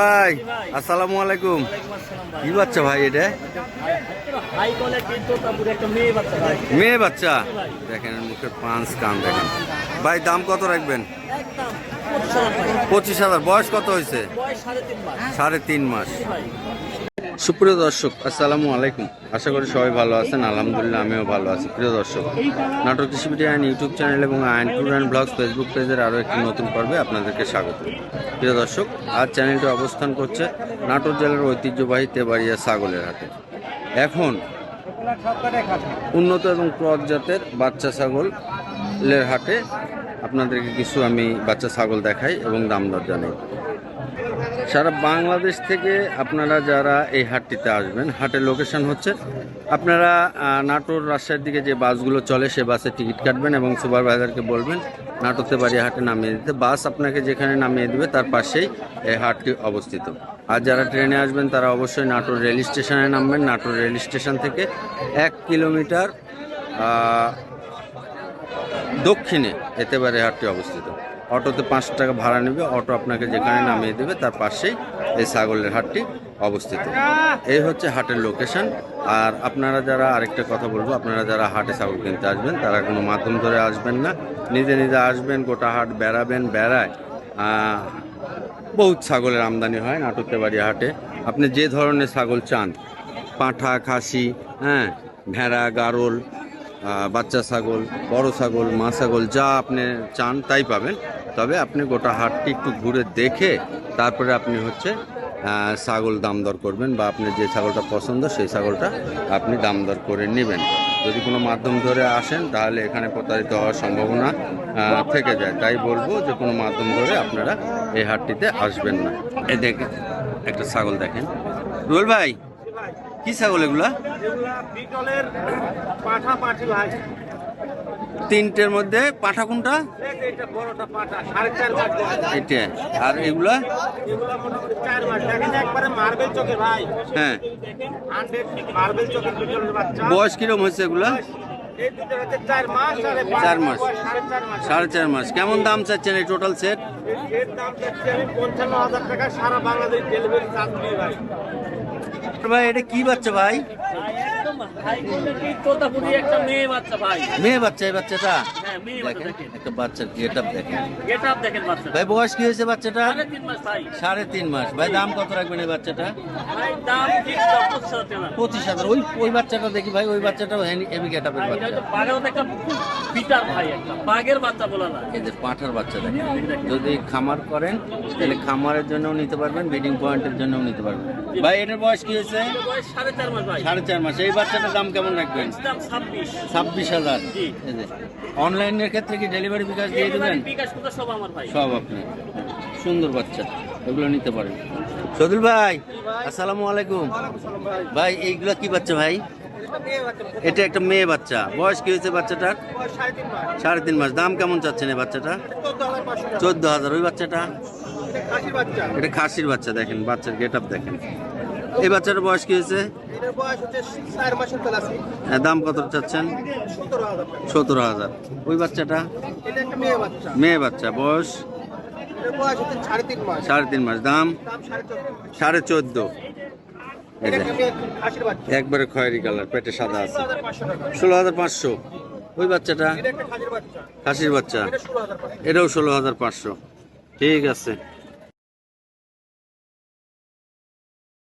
ভাই, আসসালামু আলাইকুম। কি বাচ্চা ভাই এটা? মেয়ে বাচ্চা। দেখেন মুখের পাঁচ কান, দেখেন। ভাই, দাম কত রাখবেন? পঁচিশ হাজার। বয়স কত হয়েছে? সাড়ে তিন মাস। সুপ্রিয় দর্শক, আসসালামু আলাইকুম। আশা করি সবাই ভালো আছেন, আলহামদুলিল্লাহ আমিও ভালো আছি। প্রিয় দর্শক নাটক কৃষিবিটি আইন ইউটিউব চ্যানেল এবং আইন টুর অ্যান্ড ব্লগস ফেসবুক পেজের আরও একটি নতুন পর্বে আপনাদেরকে স্বাগত। প্রিয় দর্শক, আজ চ্যানেলটি অবস্থান করছে নাটোর জেলার ঐতিহ্যবাহী তেবাড়িয়া ছাগলের হাটে। এখন উন্নত এবং ক্রস জাতের বাচ্চা ছাগলের হাটে আপনাদেরকে কিছু আমি বাচ্চা ছাগল দেখাই এবং দাম দর জানাই। সারা বাংলাদেশ থেকে আপনারা যারা এই হাটটিতে আসবেন, হাটের লোকেশন হচ্ছে আপনারা নাটোর রাজশাহীর দিকে যে বাসগুলো চলে সে বাসে টিকিট কাটবেন এবং সুপারভাইজারকে বলবেন, নাটোরতে বাড়ি হাটে নামিয়ে দিতে। বাস আপনাকে যেখানে নামিয়ে দেবে তার পাশেই এই হাটটি অবস্থিত। আর যারা ট্রেনে আসবেন তারা অবশ্যই নাটোর রেল স্টেশনে নামবেন। নাটোর রেল স্টেশন থেকে এক কিলোমিটার দক্ষিণে এতেবারে হাটটি অবস্থিত। অটোতে পাঁচ টাকা ভাড়া নেবে, অটো আপনাকে যেখানে নামিয়ে দেবে, তার পাশেই এই ছাগলের হাটটি অবস্থিত। এই হচ্ছে হাটের লোকেশন আর আপনারা যারা আরেকটা কথা বলব, আপনারা যারা হাটে ছাগল কিনতে আসবেন, তারা কোনো মাধ্যম ধরে আসবেন না। নিজে নিজে আসবেন, গোটা হাট বেড়াবেন, বেড়ায় বহুত ছাগলের আমদানি হয় নাটকতে বাড়ি হাটে। আপনি যে ধরনের ছাগল চান, পাঁঠা, খাসি হ্যাঁ ভেড়া, গারল বাচ্চা ছাগল, বড় ছাগল, মা ছাগল যা আপনি চান তাই পাবেন। তবে আপনি গোটা হাটটি একটু ঘুরে দেখে তারপরে আপনি হচ্ছে ছাগল দাম দর করবেন বা আপনি যে ছাগলটা পছন্দ সেই ছাগলটা আপনি দাম দর করে নেবেন। যদি কোনো মাধ্যম ধরে আসেন তাহলে এখানে প্রতারিত হওয়ার সম্ভাবনা থেকে যায়। তাই বলব যে কোনো মাধ্যম ধরে আপনারা এই হাটটিতে আসবেন না। এ দেখেন, একটা ছাগল দেখেন। রুয়েল ভাই কি ছাগল এগুলা? বিটলের পাঠা পাঠি ভাই। তিনটের মধ্যে পাঠা কোনটা? এটা। আর এগুলা? হ্যাঁ। বয়স কিরম হয়েছে এগুলা? চার মাস সাড়ে চার মাস। কেমন দাম চাচ্ছেন এই টোটাল সেট ভাই এটা কি বাচ্চা ভাই? মেয়ে বাচ্চা এই বাচ্চাটা? হ্যাঁ একটা বাচ্চার গেট আপ দেখেন? ভাই বয়স কি হয়েছে বাচ্চাটা সাড়ে তিন মাস ভাই। দাম কত রাখবেন এই বাচ্চাটা? পঁচিশ হাজার টাকা। পঁচিশ হাজার। ওই ওই বাচ্চাটা দেখি ভাই ওই বাচ্চাটাও হেভি গেট আপের বাচ্চা। হচ্ছে বাঘের মধ্যে একটা পিটার ভাই একটা বাঘের বাচ্চা বলা না এদের পাঁঠার বাচ্চা দেখেন যদি খামার করেন তাহলে খামারের জন্যও নিতে পারবেন ব্রিডিং পয়েন্টের জন্যও নিতে পারবেন। ভাই এটার বয়স কি হয়েছে? সাড়ে চার মাস ভাই। সাড়ে চার মাস। এই বাচ্চাটার দাম কেমন রাখবেন? দাম ছাব্বিশ। ছাব্বিশ হাজার। অনলাইনের ক্ষেত্রে কি ডেলিভারি বিকাশ দিয়ে দেবেন? ডেলিভারি বিকাশ কোথা সব আমার ভাই। সব আপনি। সুন্দর বাচ্চা এগুলো নিতে পারেন। সদুল ভাই আসসালামু আলাইকুম। ভাই এইগুলো কি বাচ্চা ভাই? এটা একটা মেয়ে বাচ্চা। বয়স কি হয়েছে বাচ্চাটার সাড়ে তিন মাস। দাম কেমন চাচ্ছেন এই বাচ্চাটা? চোদ্দ হাজার। ওই বাচ্চাটা? এটা খাসির বাচ্চা দেখেন বাচ্চার গেট আপ দেখেন। এই বাচ্চাটার বয়স কি হয়েছে? হ্যাঁ, দাম কত চাচ্ছেন? সতেরো হাজার। ওই বাচ্চাটা? মেয়ে বাচ্চা। বয়স? সাড়ে তিন মাস। দাম? সাড়ে চোদ্দ। একবারে খয়েরি কালার পেটে সাদা আছে। ষোলো হাজার পাঁচশো ওই বাচ্চাটা? খাসির বাচ্চা। এটাও ষোলো হাজার পাঁচশো। ঠিক আছে।